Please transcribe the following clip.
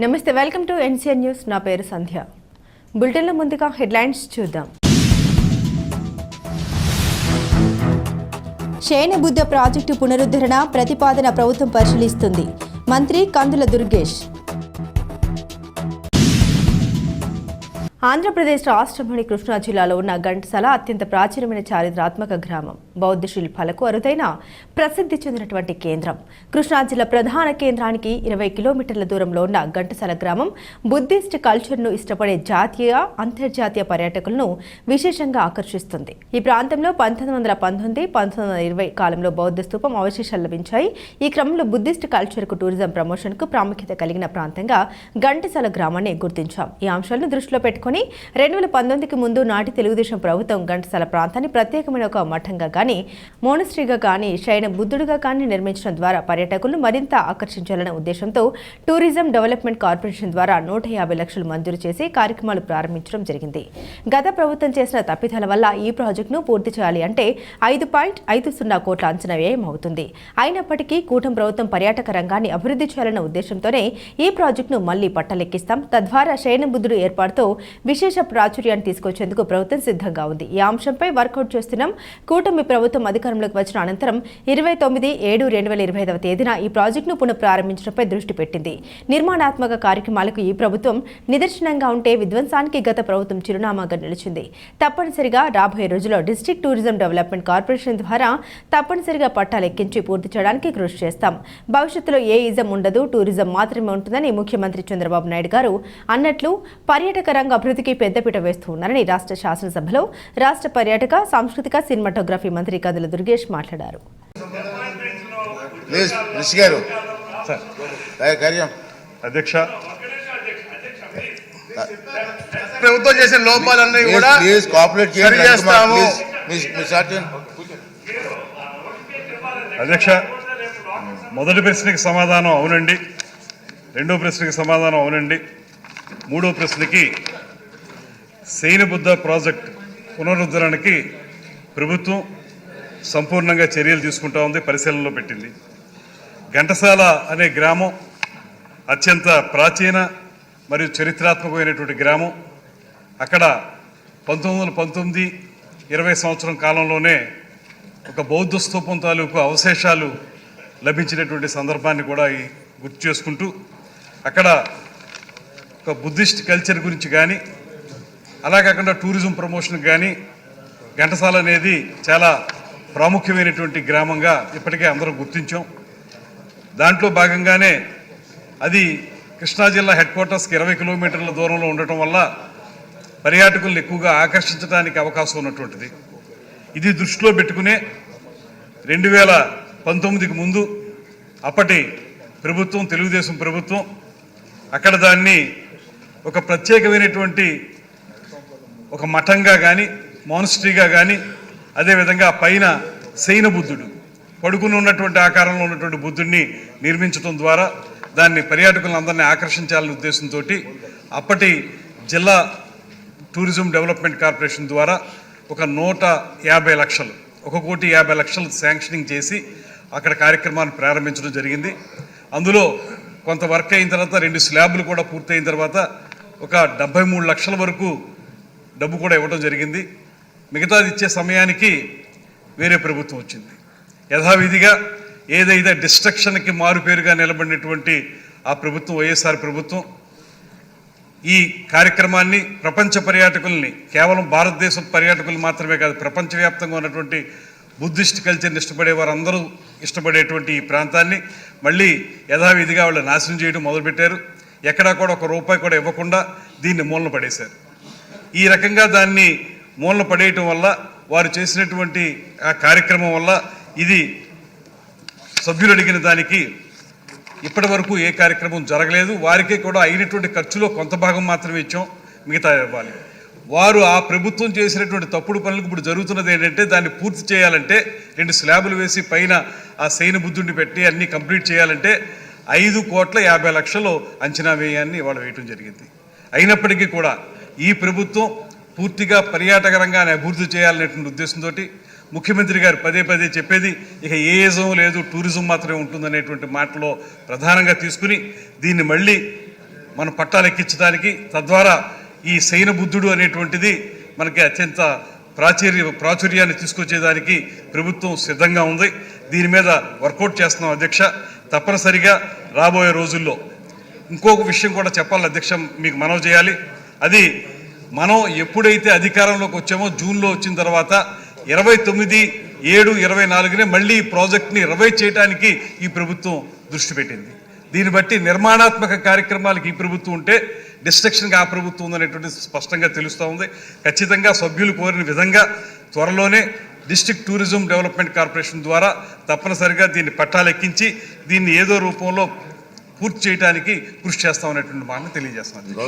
నమస్తే welcome to NCN news. నా పేరు సంధ్య. బులెటిన్లో ముందుగా హెడ్లైన్స్ చూద్దాం. శయన బుద్ధ ప్రాజెక్టు పునరుద్ధరణ ప్రతిపాదన ప్రభుత్వం పరిశీలిస్తుంది. మంత్రి కందుల దుర్గేష్. ఆంధ్రప్రదేశ్ రాష్ట్రంలోని కృష్ణా జిల్లాలో ఉన్న ఘంటసాల అత్యంత ప్రాచీనమైన చారిత్రాత్మక గ్రామం. బౌద్ధ శిల్పాలకు అరుదైన ప్రసిద్ధి చెందినటువంటి కేంద్రం. కృష్ణా జిల్లా ప్రధాన కేంద్రానికి ఇరవై కిలోమీటర్ల దూరంలో ఉన్న ఘంటసాల గ్రామం బుద్ధిస్ట్ కల్చర్ను ఇష్టపడే జాతీయ అంతర్జాతీయ పర్యాటకులను విశేషంగా ఆకర్షిస్తుంది. ఈ ప్రాంతంలో పంతొమ్మిది వందల పంతొమ్మిది పంతొమ్మిది వందల ఇరవై కాలంలో బౌద్ధ స్థూపం అవశేషాలు లభించాయి. ఈ క్రమంలో బుద్ధిస్ట్ కల్చర్కు టూరిజం ప్రమోషన్కు ప్రాముఖ్యత కలిగిన ప్రాంతంగా ఘంటసాల గ్రామాన్ని గుర్తించాం. ఈ అంశాలను దృష్టిలో పెట్టుకుని రెండు వేల పంతొమ్మిదికి ముందు నాటి తెలుగుదేశం ప్రభుత్వం ఘంటసాల ప్రాంతాన్ని ప్రత్యేకమైన ఒక మఠంగా కానీ మోనస్ట్రీగా కానీ శయన బుద్ధుడిగా కానీ నిర్మించడం ద్వారా పర్యాటకులను మరింత ఆకర్షించాలనే ఉద్దేశంతో టూరిజం డెవలప్మెంట్ కార్పొరేషన్ ద్వారా నూట యాభై లక్షలు మంజూరు చేసి కార్యక్రమాలు ప్రారంభించడం జరిగింది. గత ప్రభుత్వం చేసిన తప్పిదాల వల్ల ఈ ప్రాజెక్టును పూర్తి చేయాలి అంటే ఐదు పాయింట్ ఐదు సున్నా కోట్ల అంచనా వ్యయం అవుతుంది. అయినప్పటికీ కూటమి ప్రభుత్వం పర్యాటక రంగాన్ని అభివృద్ధి చేయాలన్న ఉద్దేశంతోనే ఈ ప్రాజెక్టును మళ్ళీ పట్టలెక్కిస్తాం. తద్వారా శయన బుద్ధుడు ఏర్పాటుతో విశేష ప్రాచుర్యాన్ని తీసుకొచ్చేందుకు ప్రభుత్వం సిద్ధంగా ఉంది. ఈ అంశంపై వర్కౌట్ చేస్తున్నాం. కూటమి ప్రభుత్వం అధికారంలోకి వచ్చిన అనంతరం ఇరవై తొమ్మిది ఏడు రెండు వేల ఇరవై ఐదవ తేదీన ఈ ప్రాజెక్టును పునఃప్రారంభించడంపై దృష్టి పెట్టింది. నిర్మాణాత్మక కార్యక్రమాలకు ఈ ప్రభుత్వం నిదర్శనంగా ఉంటే విధ్వంసానికి గత ప్రభుత్వం చిరునామాగా నిలిచింది. తప్పనిసరిగా రాబోయే రోజుల్లో డిస్ట్రిక్ట్ టూరిజం డెవలప్మెంట్ కార్పొరేషన్ ద్వారా తప్పనిసరిగా పట్టాలు ఎక్కించి పూర్తి చేయడానికి కృషి చేస్తాం. భవిష్యత్తులో ఏ ఇజం ఉండదు టూరిజం మాత్రమే ఉంటుందని ముఖ్యమంత్రి చంద్రబాబు నాయుడు గారు అన్నట్లు పర్యాటక రంగ అభివృద్ధికి పెద్దపీట వేస్తూ ఉన్నారని రాష్ట్ర శాసనసభలో రాష్ట్ర పర్యాటక సాంస్కృతిక సినిమాటోగ్రఫీ మంత్రి కదుల దుర్గేష్ మాట్లాడారు. ప్లీజ్ రిషి గారు. కా- కార్యం. అధ్యక్ష. ప్రభుత్వం చేసిన లోపాలన్నీ ప్లీజ్ కూడా చేస్తాము. అధ్యక్ష మొదటి ప్రశ్నకి సమాధానం అవునండి. రెండో ప్రశ్నకి సమాధానం అవునండి. మూడో ప్రశ్నకి శైన బుద్ధ ప్రాజెక్ట్ పునరుద్ధరణకి ప్రభుత్వం సంపూర్ణంగా చర్యలు తీసుకుంటా ఉంది పరిశీలనలో పెట్టింది. ఘంటసాల అనే గ్రామం అత్యంత ప్రాచీన మరియు చరిత్రాత్మకమైనటువంటి గ్రామం. అక్కడ పంతొమ్మిది వందల పంతొమ్మిది ఇరవై సంవత్సరం కాలంలోనే ఒక బౌద్ధ స్థూపం తాలూకు అవశేషాలు లభించినటువంటి సందర్భాన్ని కూడా గుర్తు చేసుకుంటూ అక్కడ ఒక బుద్ధిస్ట్ కల్చర్ గురించి కానీ అలా కాకుండా టూరిజం ప్రమోషన్ కానీ ఘంటసాల అనేది చాలా ప్రాముఖ్యమైనటువంటి గ్రామంగా ఇప్పటికే అందరం గుర్తించాం. దాంట్లో భాగంగానే అది కృష్ణా జిల్లా హెడ్ క్వార్టర్స్కి ఇరవై కిలోమీటర్ల దూరంలో ఉండటం వల్ల పర్యాటకులను ఎక్కువగా ఆకర్షించడానికి అవకాశం ఉన్నటువంటిది. ఇది దృష్టిలో పెట్టుకునే రెండు వేల పంతొమ్మిదికి ముందు అప్పటి ప్రభుత్వం తెలుగుదేశం ప్రభుత్వం అక్కడ దాన్ని ఒక ప్రత్యేకమైనటువంటి ఒక మఠంగా కానీ మానిస్ట్రీగా కానీ అదేవిధంగా పైన శైన బుద్ధుడు. పడుకుని ఉన్నటువంటి ఆకారంలో ఉన్నటువంటి బుద్ధుడిని నిర్మించడం ద్వారా దాన్ని పర్యాటకులందరినీ ఆకర్షించాలనే ఉద్దేశంతో అప్పటి జిల్లా టూరిజం డెవలప్మెంట్ కార్పొరేషన్ ద్వారా ఒక నూట యాభై లక్షలు ఒక కోటి యాభై లక్షలు శాంక్షనింగ్ చేసి అక్కడ కార్యక్రమాన్ని ప్రారంభించడం జరిగింది. అందులో కొంత వర్క్ అయిన తర్వాత రెండు స్లాబ్లు కూడా పూర్తయిన తర్వాత ఒక డెబ్బై మూడు లక్షల వరకు డబ్బు కూడా ఇవ్వడం జరిగింది. మిగతాది ఇచ్చే సమయానికి వేరే ప్రభుత్వం వచ్చింది. యథావిధిగా ఏదైతే డిస్ట్రక్షన్కి మారుపేరుగా నిలబడినటువంటి ఆ ప్రభుత్వం వైఎస్ఆర్ ప్రభుత్వం ఈ కార్యక్రమాన్ని ప్రపంచ పర్యాటకుల్ని కేవలం భారతదేశం పర్యాటకులు మాత్రమే కాదు ప్రపంచవ్యాప్తంగా ఉన్నటువంటి బుద్ధిస్ట్ కల్చర్ని ఇష్టపడే వారందరూ ఇష్టపడేటువంటి ఈ ప్రాంతాన్ని మళ్ళీ యథావిధిగా వాళ్ళు నాశనం చేయడం మొదలుపెట్టారు. ఎక్కడా కూడా ఒక రూపాయి కూడా ఇవ్వకుండా దీన్ని మూలన పడేశారు. ఈ రకంగా దాన్ని మూలన పడేయటం వల్ల వారు చేసినటువంటి ఆ కార్యక్రమం వల్ల ఇది సభ్యులు అడిగిన దానికి ఇప్పటి వరకు ఏ కార్యక్రమం జరగలేదు. వారికే కూడా అయినటువంటి ఖర్చులో కొంత భాగం మాత్రమే ఇచ్చాం మిగతా ఇవ్వాలి. వారు ఆ ప్రభుత్వం చేసినటువంటి తప్పుడు పనులకు ఇప్పుడు జరుగుతున్నది ఏంటంటే దాన్ని పూర్తి చేయాలంటే రెండు స్లాబులు వేసి పైన ఆ శయన బుద్ధుడిని పెట్టి అన్నీ కంప్లీట్ చేయాలంటే ఐదు కోట్ల యాభై లక్షలు అంచనా వేయాన్ని వాళ్ళు వేయటం జరిగింది. అయినప్పటికీ కూడా ఈ ప్రభుత్వం పూర్తిగా పర్యాటక రంగాన్ని అభివృద్ధి చేయాలనేటువంటి ఉద్దేశంతో ముఖ్యమంత్రి గారు పదే పదే చెప్పేది ఇక ఏ ఏజం లేదు టూరిజం మాత్రమే ఉంటుందనేటువంటి మాటలో ప్రధానంగా తీసుకుని దీన్ని మళ్ళీ మనం పట్టాలు ఎక్కించడానికి తద్వారా ఈ శైన బుద్ధుడు అనేటువంటిది మనకి అత్యంత ప్రాచుర్య ప్రాచుర్యాన్ని తీసుకొచ్చేదానికి ప్రభుత్వం సిద్ధంగా ఉంది. దీని మీద వర్కౌట్ చేస్తున్నాం అధ్యక్ష. తప్పనిసరిగా రాబోయే రోజుల్లో ఇంకొక విషయం కూడా చెప్పాలి అధ్యక్ష మీకు మనవి చేయాలి. అది మనం ఎప్పుడైతే అధికారంలోకి వచ్చామో జూన్లో వచ్చిన తర్వాత ఇరవై తొమ్మిది ఏడు ఇరవై నాలుగునే మళ్ళీ ఈ ప్రాజెక్ట్ని రివైవ్ చేయడానికి ఈ ప్రభుత్వం దృష్టి పెట్టింది. దీన్ని బట్టి నిర్మాణాత్మక కార్యక్రమాలకు ఈ ప్రభుత్వం ఉంటే డిస్ట్రక్షన్గా ఆ ప్రభుత్వం ఉందనేటువంటి స్పష్టంగా తెలుస్తూ ఉంది. ఖచ్చితంగా సభ్యులు కోరిన విధంగా త్వరలోనే డిస్ట్రిక్ట్ టూరిజం డెవలప్మెంట్ కార్పొరేషన్ ద్వారా తప్పనిసరిగా దీన్ని పట్టాలెక్కించి దీన్ని ఏదో రూపంలో పూర్తి చేయడానికి కృషి చేస్తామనేటువంటి మాటను తెలియజేస్తున్నాను